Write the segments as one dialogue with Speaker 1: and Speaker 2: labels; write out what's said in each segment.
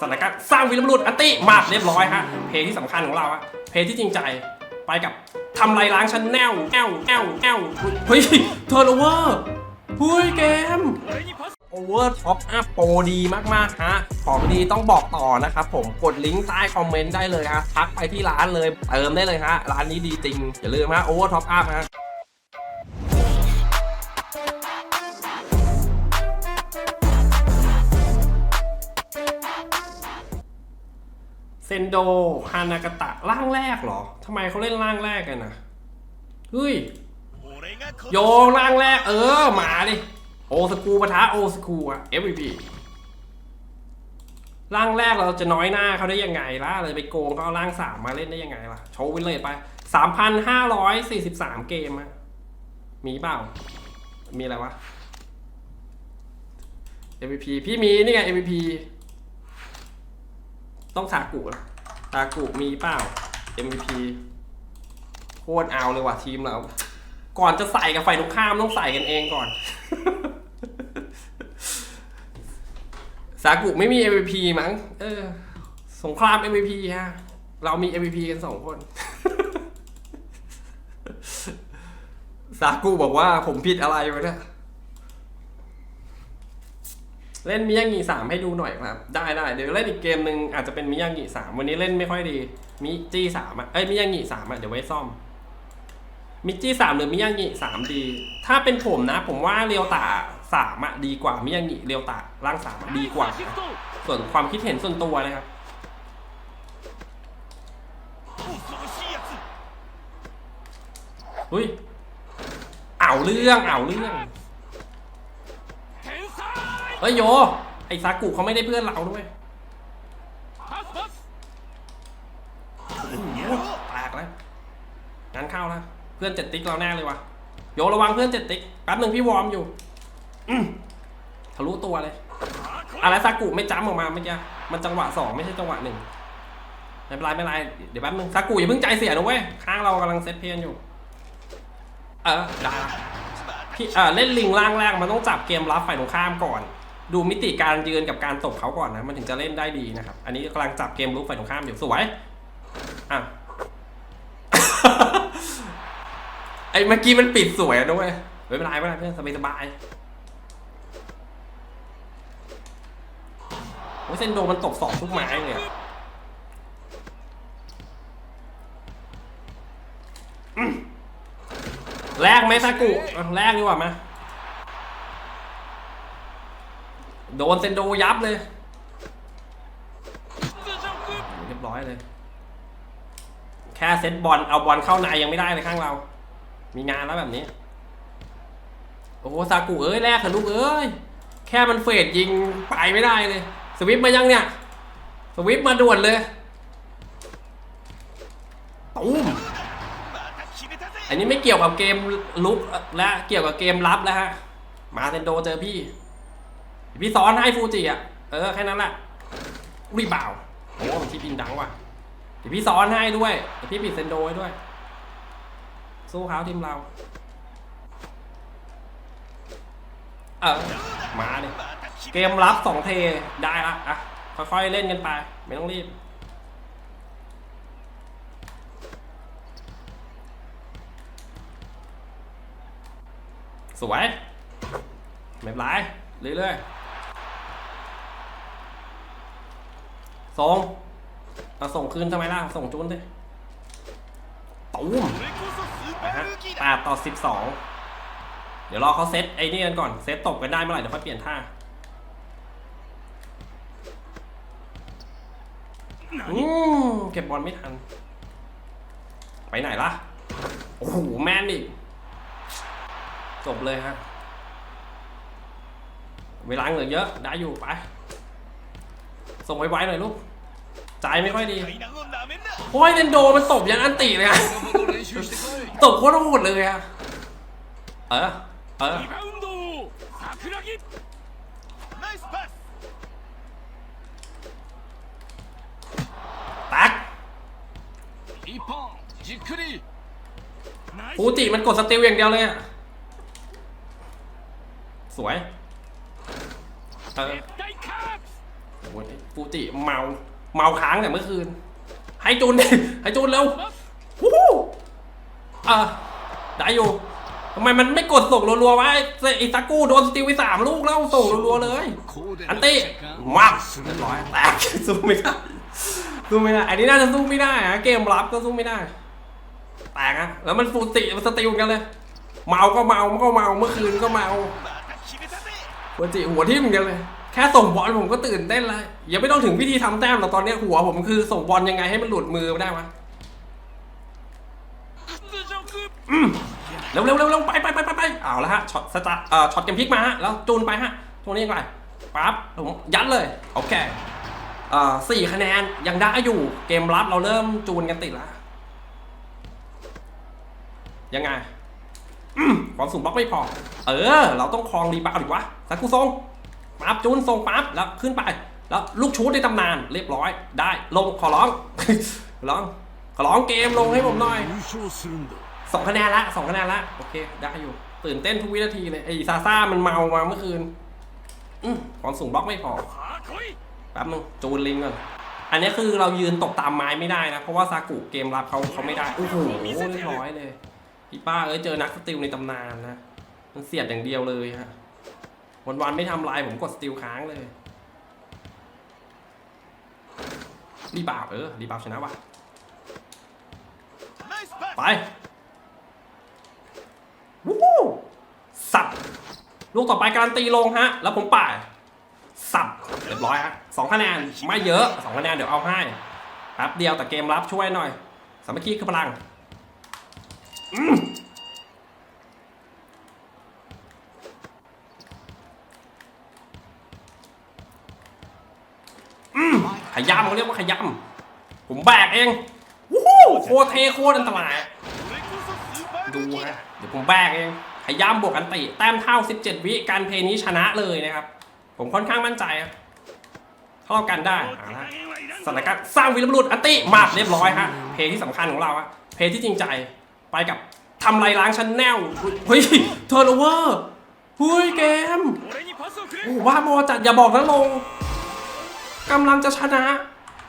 Speaker 1: สถานการณ์สร้างวีรบุรุษอันติมาเรียบร้อยฮะ เพลงที่สำคัญของเราอะเพลงที่จริงใจไปกับทำลายล้างชั้นแนวแอวแอวแอวเฮ้ยเทอร์โอเวอร์เฮ้ยเกมโอเวอร์ท็อปอัพโปรดีมาก ๆ ฮะ ของดีต้องบอกต่อนะครับผมกดลิงก์ใต้คอมเมนต์ได้เลยฮะทักไปที่ร้านเลย เติมได้เลยฮะ ร้านนี้ดีจริง อย่าลืมฮะโอเวอร์ท็อปอัพฮะ เซนโดฮานากตะร่างแรกเหรอทำไมเขาเล่นร่างแรกกันนะเฮ้ยโยร่างแรก เออหมาดิโอสกูปะทะโอสกูอะ MVP ร่างแรกเราจะน้อยหน้าเขาได้ยังไงล่ะเลยไปโกงเขาเอาร่างสามมาเล่นได้ยังไงล่ะ โชว์วินเลยไป3,543เกมอะมีเปล่า มีอะไรวะ MVP พี่มีนี่ไง MVP ต้องซากุนะซากุมีเปล่า MVP โคตรเอาเลยว่ะทีมเรา ก่อนจะใส่กับฝ่ายตรงข้ามต้องใส่กันเองก่อนสากุไม่มี MVP มั้ง เออ สงคราม MVP ฮะ เรามี MVP กันสองคนสากุบอกว่าผมผิดอะไรวะเนี่ย เล่นมิยางิสามให้ดูหน่อยครับ ได้ได้เดี๋ยวเล่นอีกเกมหนึ่งอาจจะเป็นมิยางิสามวันนี้เล่นไม่ค่อยดีมิจี้สามอะเอ้ยมิยางิสามอะเดี๋ยวไว้ซ่อมมิจี้สามหรือมิยางิสามดีถ้าเป็นผมนะ ผมว่าเรียวตาสามอะดีกว่ามิยางิเรียวตาร่างสามดีกว่า ส่วนความคิดเห็นส่วนตัวนะครับเฮ้ยเอาเรื่องเอาเรื่อง เฮ้ยโย ไอ้ซากุเขาไม่ได้เพื่อนเราด้วยแตกแล้วงานเข้าแล้วเพื่อนเจ็ดติ๊กเราแน่เลยว่ะโยระวังเพื่อนเจ็ดติ๊กแป๊บหนึ่งพี่วอร์มอยู่ทะลุตัวเลย อะไรซากุไม่จ้ำออกมาเมื่อกี้มันจังหวะสองไม่ใช่จังหวะหนึ่งไม่เป็นไรไม่เป็นไรเดี๋ยวแป๊บนึงซากุอย่าเพิ่งใจเสียนะเว้ยข้างเรากำลังเซตเพลนอยู่ เออได้พี่เออเล่นลิงล่างแรกมันต้องจับเกมรับฝ่ายตรงข้ามก่อน ดูมิติการยืนกับการตบเขาก่อนนะ มันถึงจะเล่นได้ดีนะครับ อันนี้กำลังจับเกมลุกฝ่ายตรงข้ามอยู่สวย อะ ไอ้เมื่อกี้มันปิดสวยนะเว้ยไม่เป็นไรไม่เป็นไรเพื่อนสบายสบายโอ้ยเซนโดมันตบสองทุกไม้เลยอะแลกไหมซากุแลกดีกว่ามา โดนเซนโดยับเลยเรียบร้อยเลย แค่เซตบอลเอาบอลเข้าในยังไม่ได้เลยข้างเรา มีงานแล้วแบบนี้ โอ้โหซากุเอ้ยแรกเถอะลูกเอ้ย แค่มันเฟดยิงไปไม่ได้เลย สวิปมายังเนี่ย สวิปมาด่วนเลยตุ้มอันนี้ไม่เกี่ยวกับเกมลุกและเกี่ยวกับเกมรับแล้วฮะ มาเซนโดเจอพี่ พี่ซ้อนให้ฟูจิอะ เออแค่นั้นแหละอุ้ยบ่าวโอ้มันที่ปิงดังว่ะเดี๋ยวพี่ซ้อนให้ด้วยเดี๋ยวพี่ปิดเซนโดให้ด้วย สู้เขาทีมเรา เออ มาดิเกมรับสองเทได้ละอะ ค่อยๆเล่นกันไป ไม่ต้องรีบสวยไม่เป็นไรเรื่อยๆ ส่งเอาส่งคืนทำไมล่ะ ส่งจุนดิตุ้มไปฮะแปดต่อสิบสองเดี๋ยวรอเขาเซตไอ้นี่กันก่อน เซตตบกันได้เมื่อไหร่เดี๋ยวค่อยเปลี่ยนท่าอืมเก็บบอลไม่ทัน ไปไหนล่ะ โอ้โห แมนอีกจบเลยฮะ เวลาเหลือเยอะ ได้อยู่ไป ส่งไวๆหน่อยลูก ใจไม่ค่อยดีโอ้ยเนนโดมันตบยันอันติเลยอะตบโคตรโหดเลยอะเออเออตักปูติมันกดสติลอย่างเดียวเลยอะสวยเออปูติเมา เมาค้างแต่เมื่อคืน ให้จูนดิให้จูนเร็วฮู้อะได้อยู่ทำไมมันไม่กดส่งรัวๆวะไอ้ซากูโดนสติวิสามลูกแล้วส่งรัวๆเลย อันตี้มาบเรียร้อยแตกสู้ไม่ได้สู้ไม่ได้ อันนี้น่าจะสู้ไม่ได้ฮะเกมรับก็สู้ไม่ได้ แตกอะแล้วมันฟูติสติวกันเลย เมาก็เมามันก็เมาเมื่อคืนก็เมาหัวจิหัวทิ่มกันเลย แค่ส่งบอลผมก็ตื่นเต้นลยอย่าไม่ต้องถึงวิธีทำแต้มหรอกตอนนี้หัวผมคือส่งบอลยังไงให้มันหลุดมือได้วะ
Speaker 2: 屈辱
Speaker 1: เร็วเร็วเร็วเร็วไปไปไปไปไปเอาละฮะช็อตสตาร์เอ่อช็อตเกมพลิกมาฮะแล้วจูนไปฮะตรงนี้ยังไงปั๊บผมยัดเลยโอเคเอ่อสี่คะแนนยังได้อยู่เกมรับเราเริ่มจูนกันติดล้วยังไงอืมความสูงบล็อกไม่พอ เออ เราต้องคลองรีบาวด์ดีวะสักกูทรง ปั๊บจูนส่งปั๊บแล้วขึ้นไป แล้วลูกชูดในตำนานเรียบร้อยได้ลงขอร้องร้องขอร้องเกมลงให้ผมหน่อยสองคะแนนละสองคะแนนละโอเคได้อยู่ ตื่นเต้นทุกวินาทีเลยไอซาซ่ามันเมามาเมื่อคืนอืความสูงบล็อกไม่พอแป๊บนึงจูนลิงก่อนอันนี้คือเรายืนตกตามไม้ไม่ได้นะ เพราะว่าซากุเกมรับเขาเขาไม่ได้โอ้โหเรียบร้อยเลยพี่ป้าเอ้ยเจอนักสติลในตำนานนะมันเสียดอย่างเดียวเลยฮะ วันวันไม่ทำลายผมกดสติลค้างเลยรีบาบเออรีบาบชนะวะไปวู้สับลูกต่อไปการตีลงฮะ แล้วผมป่าสับเรียบร้อยฮะสองคะแนนไม่เยอะสองคะแนนเดี๋ยวเอาให้แป๊บเดียวแต่เกมรับช่วยหน่อย สามัคคีคือพลังอืม ขย่ำเขาเรียกว่าขย่ำผมแบกเองวู้ฮู้โคเทโคตรอันตรายดูฮะเดี๋ยวผมแบกเองขย่ำบวกกันติแต้มเท่า 17 วิการเพลนี้ชนะเลยนะครับ ผมค่อนข้างมั่นใจครับเท่ากันได้สถานการณ์สร้างวิรบุรุษอันติมาเรียบร้อยฮะเพลที่สำคัญของเราฮะเพลที่จริงใจไปกับทำลายล้างชั้นแนวเฮ้ยเทอร์โนเวอร์เฮ้ยเกมโอ้บ้าบอจัดอย่าบอกนะลง กำลังจะชนะ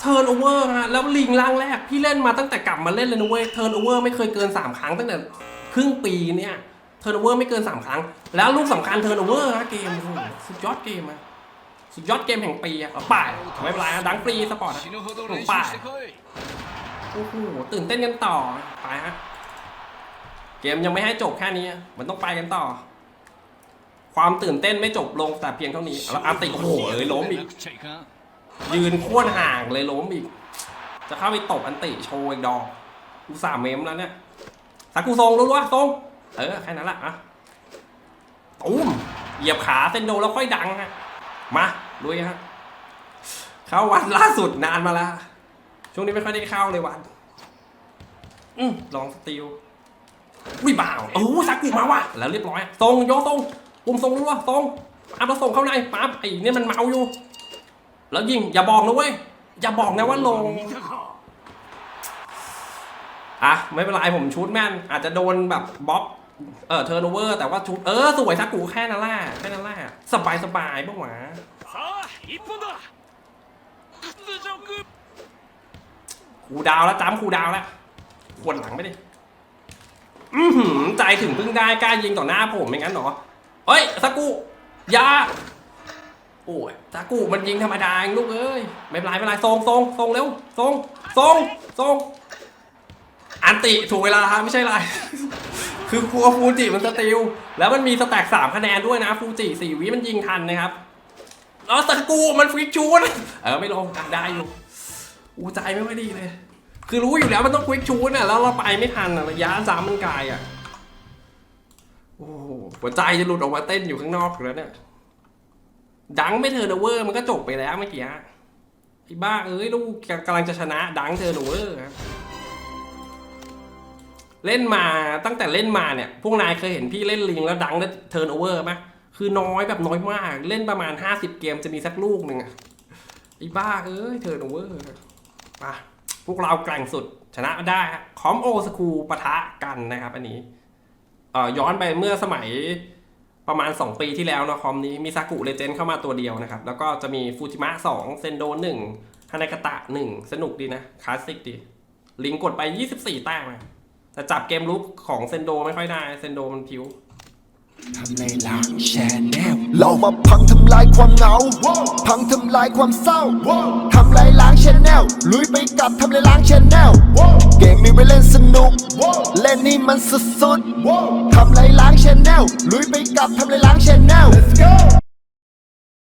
Speaker 1: เทิร์นโอเวอร์ฮะแล้วลิงล่างแรก พี่เล่นมาตั้งแต่กลับมาเล่นเลยนุ้ยเทิร์นโอเวอร์ไม่เคยเกิน 3 ครั้งตั้งแต่ครึ่งปีเนี่ยเทิร์นโอเวอร์ไม่เกิน 3 ครั้ง แล้วลูกสำคัญเทิร์นโอเวอร์ฮะเกมสุดยอดเกมอะสุดยอดเกมแห่งปีอะป่ายไม่เป็นไรฮะดังฟรีสปอร์ต
Speaker 2: ป่าย
Speaker 1: โอ้โหตื่นเต้นกันต่อไปฮะเกมยังไม่ให้จบแค่นี้มันต้องไปกันต่อ ความตื่นเต้นไม่จบลงแต่เพียงเท่านี้แล้วอาร์ติโอ้โหเลยล้มอีก ยืนโค่นห่างเลยล้มอีก จะเข้าไปตบอันติโชว์อีกดอกอุตส่าห์เมมแล้วเนี่ยสักกูทรงรู้วะทรงเออแค่นั้นแหละอะตุ้มเหยียบขาเซนโดแล้วค่อยดังฮะมาลุยฮะเข้าวันล่าสุดนานมาแล้วช่วงนี้ไม่ค่อยได้เข้าเลยวันอืมลองสติลวิบ่าวโอ้สักกูมาว่ะแล้วเรียบร้อยทรงโยทรงปุ่มทรงรู้วะทรงปั๊บแล้วส่งเข้าในปั๊บไอ้เนี่ยมันเมาอยู่ แล้วยิงอย่าบอกนะเว้ย อย่าบอกนะว่าลงอะไม่เป็นไรผมชุดแม่น อาจจะโดนแบบบ็อกเออเทอร์โนเวอร์แต่ว่าชุดเออ สวยทักกูแค่นั่นแหละแค่นั่นแหละสบายสบายบ้างหวะคูดาวแล้วจ้ำคูดาวแล้วขวนหลังไม่ดิอือใจถึงเพิ่งได้กล้ายิงต่อหน้าผมไม่งั้นหรอเฮ้ยสักกูยา โอ้ยสักกูมันยิงธรรมดาเองลูกเอ้ยไม่เป็นไรไม่เป็นไรทรงทรงทรงเร็วทรงทรงทรงอันติถูกเวลาไม่ใช่ไร คือกลัวฟูจิมันสติลแล้วมันมีสแต็กสามคะแนนด้วยนะฟูจิสี่วิมันยิงทันนะครับแล้วสกูมันฟรีชูนเออไม่ลงกันได้อยู่อูใจไม่ค่อยดีเลย คือรู้อยู่แล้วมันต้องควิกชูนอะแล้วเราไปไม่ทันอะระยะสามมันไกลอะโอ้หัวใจจะหลุดออกมาเต้นอยู่ข้างนอกแล้วเนี่ย ดังไม่เทอร์โนเวอร์มันก็จบไปแล้วเมื่อกี้ไอ้บ้าเอ้ยลูกกำลังจะชนะดังเทอร์โนเวอร์ครับเล่นมาตั้งแต่เล่นมาเนี่ย พวกนายเคยเห็นพี่เล่นลิงแล้วดังแล้วเทิร์นโอเวอร์ไหมคือน้อยแบบน้อยมาก เล่นประมาณ 50 เกมจะมีสักลูกหนึ่งอะไอ้บ้าเอ้ยเทิร์นโอเวอร์มาพวกเราแกร่งสุดชนะได้คอมโอสคูปะทะกันนะครับอันนี้เอ่อย้อนไปเมื่อสมัย ประมาณ 2 ปีที่แล้วเนาะคอมนี้มีซากุเลเจนเข้ามาตัวเดียวนะครับ แล้วก็จะมีฟูจิมะ2เซนโด1ฮานากตะ 1 สนุกดีนะ คลาสสิกดี ลิงกดไป 24 แต้มแต่จับเกมลุกของเซนโดไม่ค่อยได้ เซนโดมันผิว
Speaker 3: ทำในล้างแชนแนล
Speaker 4: เรามาพังทำลายความเหงา พังทำลายความเศร้า ทำลายล้างชแนลลุยไปกับทำลายล้างชแนลเกมมีไว้เล่นสนุก เล่นนี่มันสุดๆทำลายล้างชแนลลุยไปกับทำลายล้างชแนล